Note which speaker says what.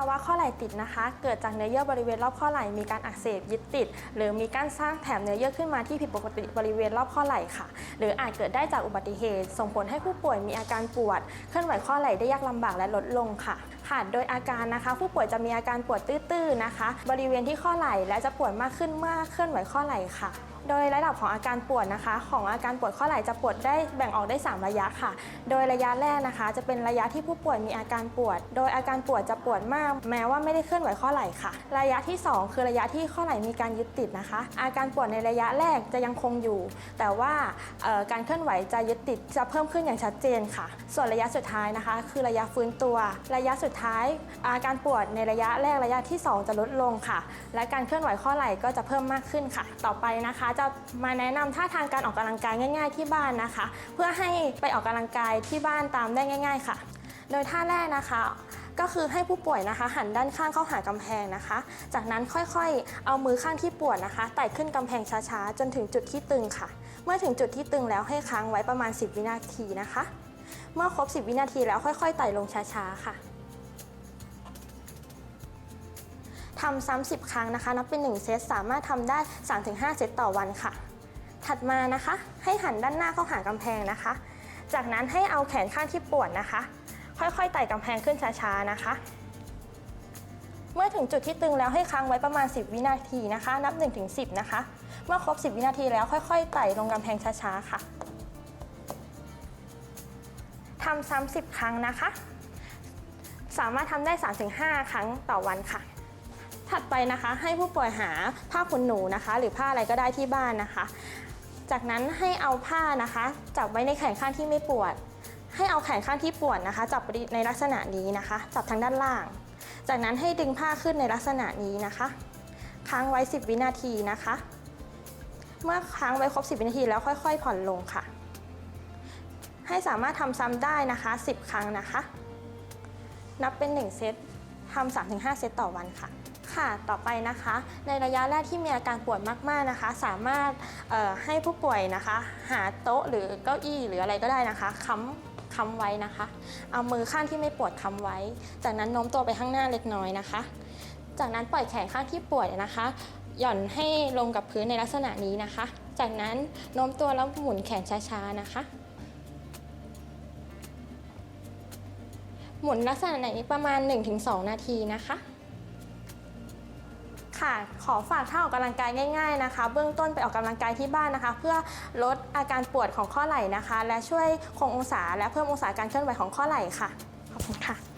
Speaker 1: าวะข้อไหล่ติดนะคะ เกิดจากเนื้อเยื่อบริเวณรอบข้อไหล่มีการอักเสบยึดติด หรือมีการสร้างแถบเนื้อเยื่อขึ้นมาที่ผิดปกติบริเวณรอบข้อไหล่ค่ะ หรืออาจเกิดได้จากอุบัติเหตุ ส่งผลให้ผู้ป่วยมีอาการปวด เคลื่อนไหวข้อไหล่ได้ยากลำบากและลดลงค่ะค่ะโดยอาการนะคะ ผู้ป่วยจะมีอาการปวดตื้อๆนะคะ บริเวณที่ข้อไหล่และจะปวดมากขึ้นเมื่อเคลื่อนไหวข้อไหล่ค่ะโดยระดับของอาการปวดนะคะ ของอาการปวดข้อไหล่จะปวดได้แบ่งออกได้ 3 ระยะค่ะ โดยระยะแรกนะคะ จะเป็นระยะที่ผู้ป่วยมีอาการปวด โดยอาการปวดจะปวดมาก แม้ว่าไม่ได้เคลื่อนไหวข้อไหล่ค่ะ ระยะที่ 2 คือระยะที่ข้อไหล่มีการยึดติดนะคะ อาการปวดในระยะแรกจะยังคงอยู่ แต่ว่าการเคลื่อนไหวจะยึดติดจะเพิ่มขึ้นอย่างชัดเจนค่ะ ส่วนระยะสุดท้ายนะคะ คือระยะฟื้นตัว ระยะสุดท้าย อาการปวดในระยะแรกระยะที่ 2 จะลดลงค่ะ และการเคลื่อนไหวข้อไหล่ก็จะเพิ่มมากขึ้นค่ะ ต่อไปนะคะจะมาแนะนำท่าทางการออกกำลังกายง่าย ๆ ที่บ้านนะคะ เพื่อให้ไปออกกำลังกายที่บ้านตามได้ง่าย ๆ ค่ะ โดยท่าแรกนะคะ ก็คือให้ผู้ป่วยนะคะ หันด้านข้างเข้าหากำแพงนะคะ จากนั้นค่อยๆ เอามือข้างที่ปวดนะคะไต่ขึ้นกำแพงช้าๆจนถึงจุดที่ตึงค่ะ เมื่อถึงจุดที่ตึงแล้วให้ค้างไว้ประมาณ 10 วินาทีนะคะ เมื่อครบ 10 วินาทีแล้วค่อย ๆไต่ลงช้าๆค่ะ ทำซ้ำ10 ครั้งนะคะ นับเป็น 1 เซตสามารถทำได้ 3-5 เซตต่อวันค่ะ ถัดมานะคะ ให้หันด้านหน้าเข้าหากำแพงนะคะ จากนั้นให้เอาแขนข้างที่ปวดนะคะ ค่อยๆไต่กำแพงขึ้นช้าๆนะคะ เมื่อถึงจุดที่ตึงแล้วให้ค้างไว้ประมาณ 10 วินาทีนะคะ นับ 1-10 นะคะ เมื่อครบ 10 วินาทีแล้วค่อยๆไต่ลงกำแพงช้าๆค่ะทำซ้ำ10 ครั้งนะคะ สามารถทำได้ 3-5 ครั้งต่อวันค่ะ ถัดไปนะคะให้ผู้ป่วยหาผ้าขนหนูนะคะ หรือผ้าอะไรก็ได้ที่บ้านนะคะ จากนั้นให้เอาผ้านะคะจับไว้ในแขนข้างที่ไม่ปวด ให้เอาแขนข้างที่ปวดนะคะ จับในลักษณะนี้นะคะ จับทางด้านล่าง จากนั้นให้ดึงผ้าขึ้นในลักษณะนี้นะคะ ค้างไว้ 10 วินาทีนะคะ เมื่อค้างไว้ครบ 10 วินาทีแล้วค่อย ๆ ผ่อนลงค่ะ ให้สามารถทำซ้ำได้นะคะ 10 ครั้งนะคะ นับเป็น 1 เซตทำ3-5 เซตต่อวันค่ะ ค่ะ ต่อไปนะคะ ในระยะแรกที่มีอาการปวดมากๆนะคะ สามารถให้ผู้ป่วยนะคะ หาโต๊ะหรือเก้าอี้หรืออะไรก็ได้นะคะค้ำค้ำไว้นะคะ เอามือข้างที่ไม่ปวดค้ำไว้ จากนั้นโน้มตัวไปข้างหน้าเล็กน้อยนะคะ จากนั้นปล่อยแขนข้างที่ปวดนะคะ หย่อนให้ลงกับพื้นในลักษณะนี้นะคะ จากนั้นโน้มตัวแล้วหมุนแขนช้าๆนะคะหมุนลักษณะนี้ประมาณ 1-2 นาทีนะคะ ค่ะ ขอฝากท่าออกกำลังกายง่าย ๆนะคะ เบื้องต้นไปออกกำลังกายที่บ้านนะคะ เพื่อลดอาการปวดของข้อไหล่นะคะ และช่วยคงองศาและเพิ่มองศาการเคลื่อนไหวของข้อไหล่ค่ะ ขอบคุณค่ะ